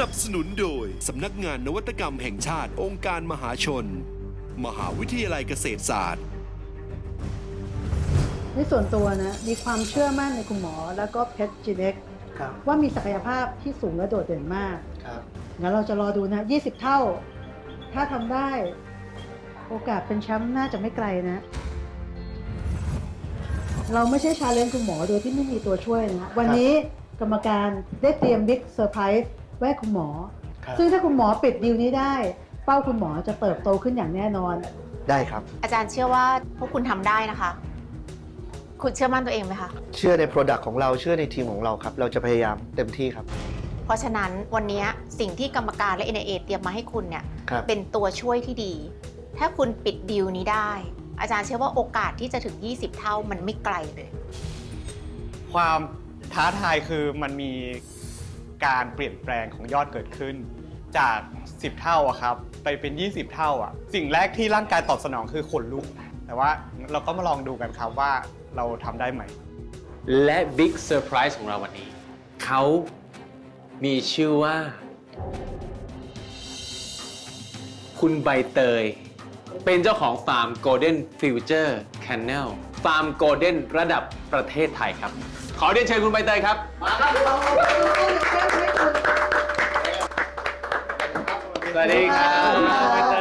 นับสนุนโดย สำนักงานนวัตกรรมแห่งชาติองค์การมหาชน มหาวิทยาลัยเกษตรศาสตร์ ในส่วนตัวนะมีความเชื่อมั่นในคุณหมอ แล้วก็เพชรจีเน็กครับว่ามีศักยภาพที่สูงและโดดเด่นมาก ครับงั้นเราจะรอดูนะ 20 เท่า ถ้าทำได้ โอกาสเป็นแชมป์น่าจะไม่ไกลนะ เราไม่ใช่ชาเลนจ์คุณหมอโดยที่ไม่มีตัวช่วยนะ วันนี้กรรมการได้เตรียมบิ๊กเซอร์ไพรส์ ไว้ให้คุณหมอ ครับ ซึ่งถ้าคุณหมอปิดดีลนี้ได้ เป้าคุณหมอจะเติบโตขึ้นอย่างแน่นอน ได้ครับ อาจารย์เชื่อว่าพวกคุณทำได้นะคะ คุณเชื่อมั่นตัวเองไหมคะ เชื่อใน Product ของเราเชื่อในทีมของเราครับ เราจะพยายามเต็มที่ครับ เพราะฉะนั้นวันนี้สิ่งที่กรรมการและ NIA เตรียมมาให้คุณเนี่ย ครับ เป็นตัวช่วยที่ดี ถ้าคุณปิดดีลนี้ได้ อาจารย์เชื่อว่าโอกาสที่จะถึง 20 เท่ามันไม่ไกลเลย ความท้าทายคือมันมี การเปลี่ยนแปลงของยอดเกิดขึ้น จาก 10 เท่าอะครับไปเป็น 20 เท่าอะสิ่งแรกที่ร่างกายตอบสนองคือขนลุก แต่ว่าเราก็มาลองดูกันครับว่าเราทำได้ไหม และบิ๊กเซอร์ไพรส์ของเราวันนี้ เขามีชื่อว่า คุณใบเตย เป็นเจ้าของฟาร์ม Golden Future Kennel ฟาร์ม Golden ระดับประเทศไทยครับ ขอเรียนเชิญคุณใบเตยครับ สวัสดีครับคุณใบเต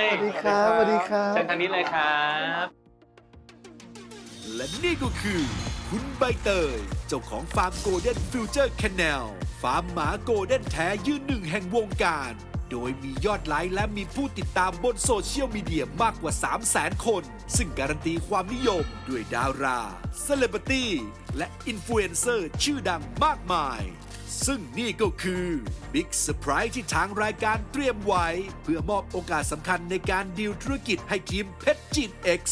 ยสวัสดีครับสวัสดีครับ เชิญทางนี้เลยครับ และนี่ก็คือ คุณใบเตย เจ้าของฟาร์มโกลเด้นฟิวเจอร์แคนแนลฟาร์มหมาโกลเด้นแท้ยืนหนึ่งแห่งวงการ โดยมียอดไลค์และมีผู้ติดตามบนโซเชียลมีเดียมากกว่า 3 0 0 0 0 0คน ซึ่งการันตีความนิยมด้วยดาราเซเลบริตี้และอินฟลูเอนเซอร์ชื่อดังมากมาย ซึ่งนี่ก็คือบิ๊กเซอร์ไพรส์ที่ทางรายการเตรียมไว้ เพื่อมอบโอกาสสำคัญในการดีลธุรกิจให้ทีมเพชรจีน X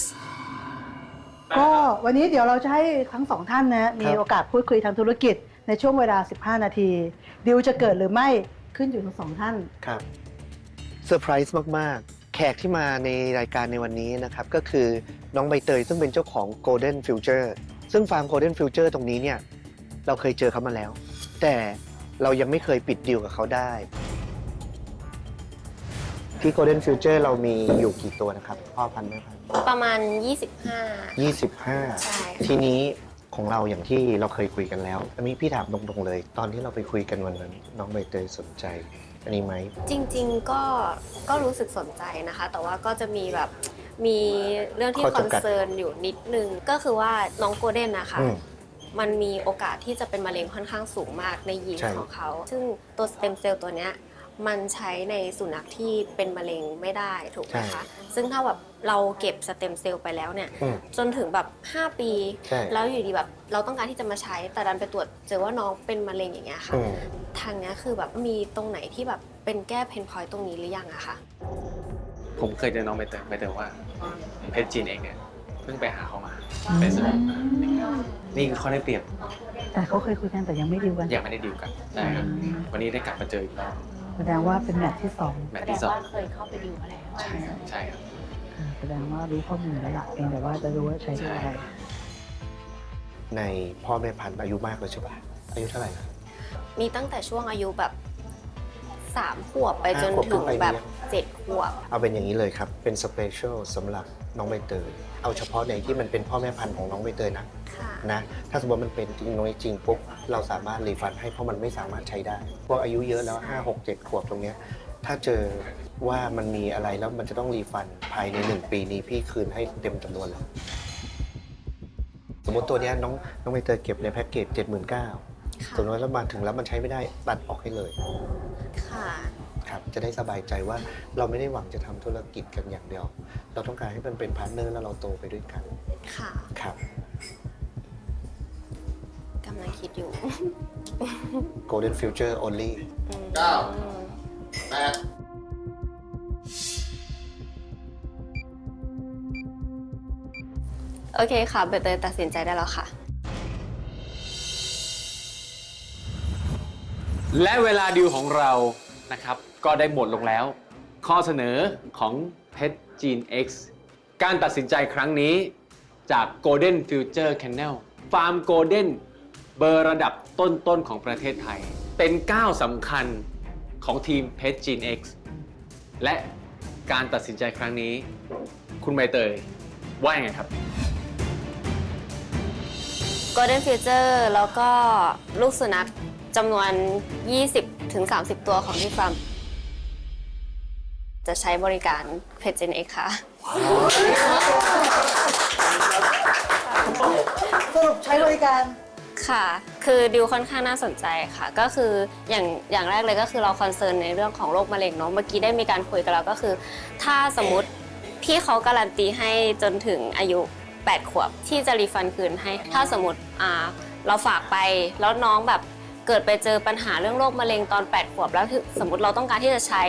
ก็วันนี้เดี๋ยวเราจะให้ทั้งสองท่านนะมีโอกาสพูดคุยทางธุรกิจในช่วงเวลา 15 นาทีดีลจะเกิดหรือไม่ ขึ้นอยู่ทั้งสองท่าน ครับเซอร์ไพรส์มาก ๆ แขกที่มาในรายการในวันนี้นะครับ ก็คือน้องใบเตยซึ่งเป็นเจ้าของ Golden Future ซึ่งฟาร์ม Golden Future ตรงนี้เนี่ย เราเคยเจอเขามาแล้ว แต่เรายังไม่เคยปิดดีลกับเขาได้ ที่ Golden Future เรามีอยู่กี่ตัวนะครับ พ่อพันธุ์แม่พันธุ์ประมาณ 25 25 ใช่ ทีนี้ ของเราอย่างที่เราเคยคุยกันแล้วอันนี้พี่ถามตรงๆเลย ตอนที่เราไปคุยกันวันนั้น น้องใบเตยสนใจ อันนี้ไหมจริงๆก็ก็รู้สึกสนใจนะคะ แต่ว่าก็จะมีแบบมีเรื่องที่ข้อคอนจำกัดเซิร์นอยู่นิดนึง ก็คือว่าน้องโกลเด้นนะคะอืม มันมีโอกาสที่จะเป็นมะเร็งค่อนข้างสูงมากในยีนใช่ ของเขา ซึ่งตัวสเต็มเซลล์ตัวเนี้ย มันใช้ในสุนัขที่เป็นมะเร็งไม่ได้ถูกไหมคะ ซึ่งถ้าแบบเราเก็บสเต็มเซลล์ไปแล้วเนี่ย อืมจนถึงแบบ 5 ปี ใช่ แล้วอยู่ดีแบบเราต้องการที่จะมาใช้แต่ดันไปตรวจเจอว่าน้องเป็นมะเร็งอย่างเงี้ยค่ะ อืม ทางเนี้ยคือแบบมีตรงไหนที่แบบเป็นแก้เพนพอยต์ตรงนี้หรือยังอะคะ ผมเคยเจอน้องใบเตยใบเตยว่าเพชรจีนเองเนี่ยเพิ่งไปหาเขามาเป็นสนนี่คือข้อได้เปรียบแต่เขาเคยคุยกันแต่ยังไม่ดีลกันยังไม่ได้ดีลกันใช่ครับวันนี้ได้กลับมาเจออีกรอบ แสดงว่าเป็นแมตช์ที่สองแมตช์ที่สองเคยเข้าไปดีลมาแล้ว ใช่ครับใช่ครับ อ่าแสดงว่ารู้ข้อมูลแล้วล่ะเพียงแต่ว่าจะรู้ว่าใช้ได้อะไร ในพ่อแม่พันธุ์อายุมากแล้วใช่ปะอายุเท่าไหร่นะมีตั้งแต่ช่วงอายุแบบ3ขวบไปจนห้าขวบถึงขึ้นไปแบบเนี่ย7ขวบ เอาเป็นอย่างนี้เลยครับ เป็นสเปเชียลสำหรับน้องใบเตย เอาเฉพาะในที่มันเป็นพ่อแม่พันธุ์ของน้องใบเตยนะค่ะ นะถ้าสมมติมันเป็นจริงน้อยจริงปุ๊บเราสามารถรีฟันให้เพราะมันไม่สามารถใช้ได้พวกอายุเยอะแล้ว5 6 7ขวบตรงเนี้ยถ้าเจอว่ามันมีอะไรแล้วมันจะต้องรีฟันภายใน1ปีนี้พี่คืนให้เต็มจำนวนเลยสมมติตัวเนี้ยน้องน้องใบเตยเก็บในแพ็กเกจ 79,000สมมติว่าแล้วมาถึงแล้วมันใช้ไม่ได้ตัดออกให้เลย ค่ะครับ จะได้สบายใจว่าเราไม่ได้หวังจะทำธุรกิจกันอย่างเดียว เราต้องการให้มันเป็นพาร์ทเนอร์แล้วเราโตไปด้วยกันค่ะครับ กำลังคิดอยู่ Golden Future only เก้าโอเคค่ะเบเตยตัดสินใจได้แล้วค่ะ และเวลาดิวของเรานะครับ ก็ได้หมดลงแล้ว ข้อเสนอของเพชรจีน X การตัดสินใจครั้งนี้จาก Golden Future Kennel ฟาร์ม Golden เบอร์ระดับต้นๆของประเทศไทย เป็นก้าวสำคัญของทีมเพชรจีน X และการตัดสินใจครั้งนี้ คุณใบเตยว่ายังไงครับ Golden Future แล้วก็ลูกสุนัขจำนวน 20-30ถึง30ตัวของที่ฟาร์ม จะใช้บริการเพจเจนเอกค่ะ สรุปใช้บริการ ค่ะ คือดิวค่อนข้างน่าสนใจค่ะ ก็คืออย่างอย่างแรกเลยก็คือเราคอนเซิร์นในเรื่องของโรคมะเร็งเนาะ เมื่อกี้ได้มีการคุยกันแล้วก็คือ ถ้าสมมติพี่เขาการันตีให้จนถึงอายุ 8 ขวบที่จะรีฟันคืนให้ ถ้าสมมติอ่าเราฝากไปแล้วน้องแบบ เกิดไปเจอปัญหาเรื่องโรคมะเร็งตอน 8 ขวบ แล้วคือสมมติเราต้องการที่จะใช้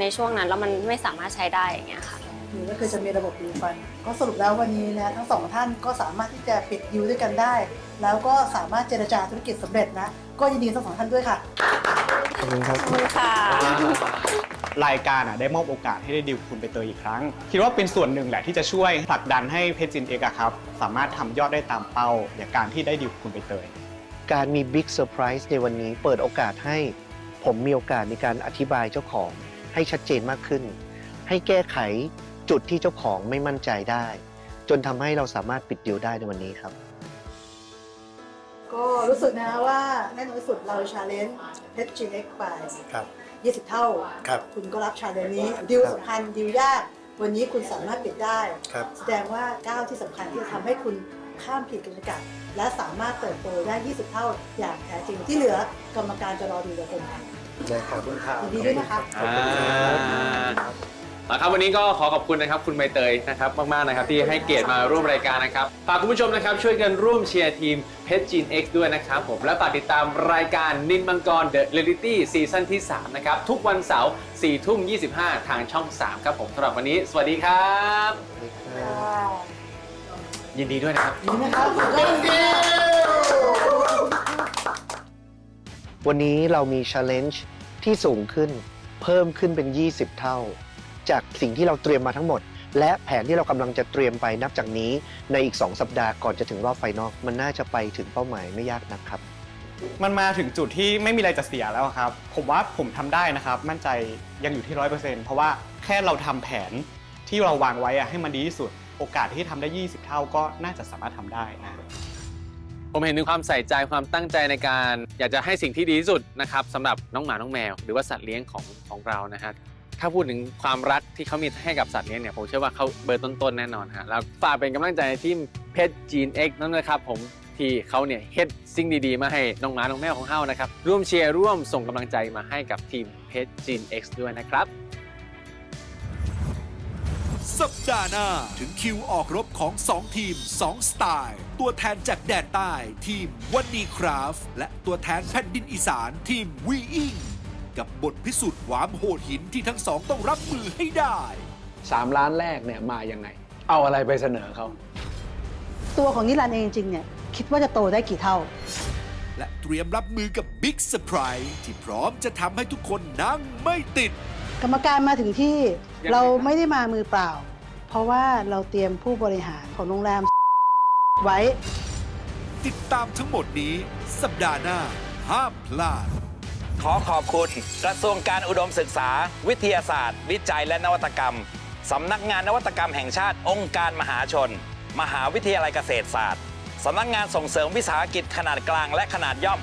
ในช่วงนั้น แล้วมันไม่สามารถใช้ได้อย่างเงี้ยค่ะ หรือก็คือจะมีระบบรีฟัน ก็สรุปแล้ววันนี้นะทั้งสองท่านก็สามารถที่จะปิดดิวด้วยกันได้ แล้วก็สามารถเจรจาธุรกิจสำเร็จนะ ก็ยินดีทั้งสองท่านด้วยค่ะ ขอบคุณครับ ขอบคุณค่ะรายการอะได้มอบโอกาสให้ได้ดิวคุณไปเตยอีกครั้ง คิดว่าเป็นส่วนหนึ่งแหละที่จะช่วยผลักดันให้เพจจินเอกอะครับ สามารถทำยอดได้ตามเป้าอย่างการที่ได้ดิวคุณไปเตย การมีบิ๊กเซอร์ไพรส์ในวันนี้เปิดโอกาสให้ผมมีโอกาสในการอธิบายเจ้าของให้ชัดเจนมากขึ้น ให้แก้ไขจุดที่เจ้าของไม่มั่นใจได้ จนทำให้เราสามารถปิดดีลได้ในวันนี้ครับ ก็รู้สึกนะว่าแน่นอนที่สุดเราชาเลนจ์เพชรจีเอ็กไป ครับ 20 เท่า ครับ คุณก็รับชาเลนจ์นี้ดิวสำคัญดิวยาก วันนี้คุณสามารถปิดได้ ครับ แสดงว่าก้าวที่สำคัญที่จะทำให้คุณ ข้ามขีดจำกัด และสามารถเติบโตได้ 20 เท่าอย่างแท้จริง ที่เหลือกรรมการจะรอดูเราคนไทยได้ครับขอบคุณครับยินดีด้วยนะคะอ่าเอาครับวันนี้ก็ขอขอบคุณนะครับคุณใบเตยนะครับมากๆนะครับที่ให้เกียรติมาร่วมรายการนะครับฝากคุณผู้ชมนะครับช่วยกันร่วมเชียร์ทีมเพชรจีน X ด้วยนะครับผมและฝากติดตามรายการนินมังกร The Reality ซีซั่นที่ 3 นะครับ ทุกวันเสาร์4ทุ่ม25 ทางช่อง 3 ครับผมสำหรับวันนี้ สวัสดีครับ ยินดีด้วยนะครับ ดีนะครับวันนี้เรามี challenge ที่สูงขึ้น เพิ่มขึ้นเป็น 20 เท่า จากสิ่งที่เราเตรียมมาทั้งหมด และแผนที่เรากำลังจะเตรียมไปนับจากนี้ในอีก 2 สัปดาห์ก่อนจะถึงรอบไฟนอลมันน่าจะไปถึงเป้าหมายไม่ยากนักครับ มันมาถึงจุดที่ไม่มีอะไรจะเสียแล้วครับ ผมว่าผมทำได้นะครับ มั่นใจยังอยู่ที่ร้อยเปอร์เซ็นต์เพราะว่าแค่เราทำแผนที่เราวางไว้อะให้มันดีที่สุด โอกาสที่ทำได้ 20 เท่าก็น่าจะสามารถทำได้นะผมเห็นถึงความใส่ใจความตั้งใจในการอยากจะให้สิ่งที่ดีที่สุดนะครับสำหรับน้องหมาน้องแมว หรือว่าสัตว์เลี้ยงของของเรานะฮะถ้าพูดถึงความรักที่เขามีให้กับสัตว์เลี้ยงเนี่ยผมเชื่อว่าเขาเบอร์ต้นๆแน่นอนฮะแล้วฝากเป็นกำลังใจในทีมเพชรจีน X นั่นนะครับผมที่เขาเนี่ยเฮ็ดสิ่งดีๆ มาให้น้องหมาน้องแมวของเฮานะครับร่วมเชียร์ร่วมส่งกำลังใจมาให้กับทีมเพชรจีน X ด้วยนะครับ สัปดาห์หน้า ถึงคิวออกรบของ 2 ทีม 2 สไตล์ ตัวแทนจากแดนใต้ทีมวันนีคราฟ และตัวแทนแผ่นดินอีสานทีมวีอิงกับบทพิสูจน์ความโหดหินที่ทั้งสองต้องรับมือให้ได้ 3 ล้านแรกเนี่ยมายังไง เอาอะไรไปเสนอเขาตัวของนิรันดร์เองจริงๆเนี่ย คิดว่าจะโตได้กี่เท่า และเตรียมรับมือกับบิ๊กเซอร์ไพรส์ที่พร้อมจะทำให้ทุกคนนั่งไม่ติด กรรมการมาถึงที่ยังไงเราไม่ได้มามือเปล่า เพราะว่าเราเตรียมผู้บริหารของโรงแรม ไว้ ติดตามทั้งหมดนี้ สัปดาห์หน้า ห้ามพลาด ขอขอบคุณ กระทรวงการอุดมศึกษา วิทยาศาสตร์ วิจัยและนวัตกรรม สำนักงานนวัตกรรมแห่งชาติองค์การมหาชน มหาวิทยาลัยเกษตรศาสตร์ สำนักงานส่งเสริมวิสาหกิจขนาดกลางและขนาดย่อม